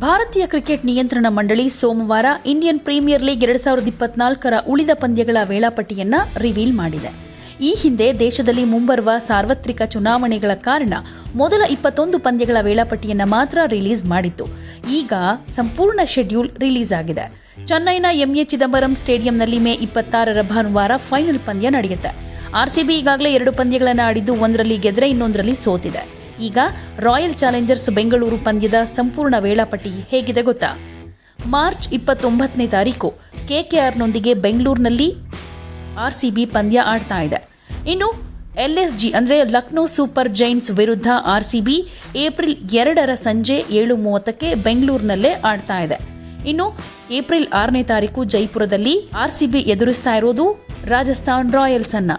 ಭಾರತೀಯ ಕ್ರಿಕೆಟ್ ನಿಯಂತ್ರಣ ಮಂಡಳಿ ಸೋಮವಾರ ಇಂಡಿಯನ್ ಪ್ರೀಮಿಯರ್ ಲೀಗ್ ಎರಡ್ ಸಾವಿರದ ಇಪ್ಪತ್ನಾಲ್ಕರ ಉಳಿದ ಪಂದ್ಯಗಳ ವೇಳಾಪಟ್ಟಿಯನ್ನ ರಿವೀಲ್ ಮಾಡಿದೆ. ಈ ಹಿಂದೆ ದೇಶದಲ್ಲಿ ಮುಂಬರುವ ಸಾರ್ವತ್ರಿಕ ಚುನಾವಣೆಗಳ ಕಾರಣ ಮೊದಲ ಇಪ್ಪತ್ತೊಂದು ಪಂದ್ಯಗಳ ವೇಳಾಪಟ್ಟಿಯನ್ನ ಮಾತ್ರ ರಿಲೀಸ್ ಮಾಡಿತ್ತು. ಈಗ ಸಂಪೂರ್ಣ ಶೆಡ್ಯೂಲ್ ರಿಲೀಸ್ ಆಗಿದೆ. ಚೆನ್ನೈನ ಎಂಎ ಚಿದಂಬರಂ ಸ್ಟೇಡಿಯಂನಲ್ಲಿ ಮೇ ಇಪ್ಪತ್ತಾರರ ಭಾನುವಾರ ಫೈನಲ್ ಪಂದ್ಯ ನಡೆಯುತ್ತೆ. ಆರ್ಸಿಬಿ ಈಗಾಗಲೇ ಎರಡು ಪಂದ್ಯಗಳನ್ನು ಆಡಿದ್ದು ಒಂದರಲ್ಲಿ ಗೆದ್ರೆ ಇನ್ನೊಂದರಲ್ಲಿ ಸೋತಿದೆ. ಈಗ ರಾಯಲ್ ಚಾಲೆಂಜರ್ಸ್ ಬೆಂಗಳೂರು ಪಂದ್ಯದ ಸಂಪೂರ್ಣ ವೇಳಾಪಟ್ಟಿ ಹೇಗಿದೆ ಗೊತ್ತಾ? ಮಾರ್ಚ್ ಇಪ್ಪತ್ತೊಂಬತ್ತನೇ ತಾರೀಕು ಕೆಕೆಆರ್ನೊಂದಿಗೆ ಬೆಂಗಳೂರಿನಲ್ಲಿ ಆರ್ಸಿಬಿ ಪಂದ್ಯ ಆಡ್ತಾ ಇದೆ. ಇನ್ನು ಎಲ್ಎಸ್ಜಿ ಅಂದರೆ ಲಕ್ನೋ ಸೂಪರ್ ಜೈಂಟ್ಸ್ ವಿರುದ್ಧ ಆರ್ಸಿಬಿ ಏಪ್ರಿಲ್ ಎರಡರ ಸಂಜೆ ಏಳು ಮೂವತ್ತಕ್ಕೆ ಬೆಂಗಳೂರಿನಲ್ಲೇ ಆಡ್ತಾ ಇದೆ. ಇನ್ನು ಏಪ್ರಿಲ್ ಆರನೇ ತಾರೀಕು ಜೈಪುರದಲ್ಲಿ ಆರ್ಸಿಬಿ ಎದುರಿಸ್ತಾ ಇರೋದು ರಾಜಸ್ಥಾನ್ ರಾಯಲ್ಸ್ ಅನ್ನ.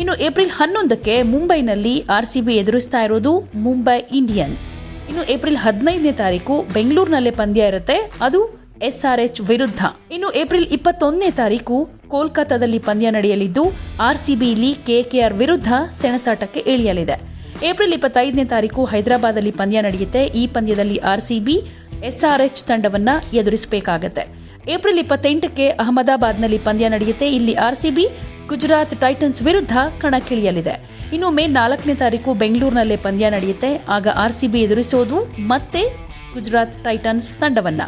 ಇನ್ನು ಏಪ್ರಿಲ್ ಹನ್ನೊಂದಕ್ಕೆ ಮುಂಬೈನಲ್ಲಿ ಆರ್ಸಿಬಿ ಎದುರಿಸ್ತಾ ಇರೋದು ಮುಂಬೈ ಇಂಡಿಯನ್ಸ್. ಇನ್ನು ಏಪ್ರಿಲ್ ಹದಿನೈದನೇ ತಾರೀಕು ಬೆಂಗಳೂರಿನಲ್ಲೇ ಪಂದ್ಯ ಇರುತ್ತೆ. ಅದು ಎಸ್ಆರ್ಎಚ್ ವಿರುದ್ಧ. ಇನ್ನು ಏಪ್ರಿಲ್ ಇಪ್ಪತ್ತೊಂದನೇ ತಾರೀಕು ಕೋಲ್ಕತ್ತಾದಲ್ಲಿ ಪಂದ್ಯ ನಡೆಯಲಿದ್ದು ಆರ್ಸಿಬಿಲಿ ಕೆಕೆಆರ್ ವಿರುದ್ಧ ಸೆಣಸಾಟಕ್ಕೆ ಇಳಿಯಲಿದೆ. ಏಪ್ರಿಲ್ ಇಪ್ಪತ್ತೈದನೇ ತಾರೀಕು ಹೈದರಾಬಾದಲ್ಲಿ ಪಂದ್ಯ ನಡೆಯುತ್ತೆ. ಈ ಪಂದ್ಯದಲ್ಲಿ ಆರ್ಸಿಬಿ ಎಸ್ಆರ್ಎಚ್ ತಂಡವನ್ನ ಎದುರಿಸಬೇಕಾಗತ್ತೆ. ಏಪ್ರಿಲ್ ಇಪ್ಪತ್ತೆಂಟಕ್ಕೆ ಅಹಮದಾಬಾದ್ನಲ್ಲಿ ಪಂದ್ಯ ನಡೆಯುತ್ತೆ. ಇಲ್ಲಿ ಆರ್ಸಿಬಿ ಗುಜರಾತ್ ಟೈಟನ್ಸ್ ವಿರುದ್ಧ ಕಣಕ್ಕಿಳಿಯಲಿದೆ. ಇನ್ನು ಮೇ ನಾಲ್ಕನೇ ತಾರೀಕು ಬೆಂಗಳೂರಿನಲ್ಲೇ ಪಂದ್ಯ ನಡೆಯುತ್ತೆ. ಆಗ ಆರ್ಸಿಬಿ ಎದುರಿಸೋದು ಮತ್ತೆ ಗುಜರಾತ್ ಟೈಟನ್ಸ್ ತಂಡವನ್ನ.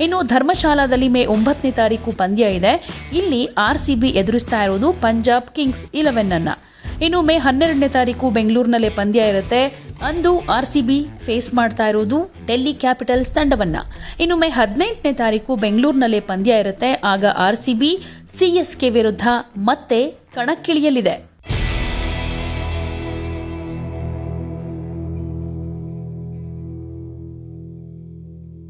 ಇನ್ನು ಧರ್ಮಶಾಲಾದಲ್ಲಿ ಮೇ ಒಂಬತ್ತನೇ ತಾರೀಕು ಪಂದ್ಯ ಇದೆ. ಇಲ್ಲಿ ಆರ್ಸಿಬಿ ಎದುರಿಸ್ತಾ ಇರೋದು ಪಂಜಾಬ್ ಕಿಂಗ್ಸ್ ಇಲೆವೆನ್ ಅನ್ನ. ಇನ್ನು ಮೇ ಹನ್ನೆರಡನೇ ತಾರೀಕು ಬೆಂಗಳೂರಿನಲ್ಲೇ ಪಂದ್ಯ ಇರುತ್ತೆ. ಅಂದು ಆರ್ಸಿಬಿ ಫೇಸ್ ಮಾಡ್ತಾ ಇರೋದು ಡೆಲ್ಲಿ ಕ್ಯಾಪಿಟಲ್ಸ್ ತಂಡವನ್ನ. ಇನ್ನು ಮೇ ಹದಿನೆಂಟನೇ ತಾರೀಕು ಬೆಂಗಳೂರಿನಲ್ಲೇ ಪಂದ್ಯ ಇರುತ್ತೆ. ಆಗ ಆರ್ಸಿಬಿ ಸಿಎಸ್ಕೆ ವಿರುದ್ಧ ಮತ್ತೆ ಕಣಕ್ಕಿಳಿಯಲಿದೆ.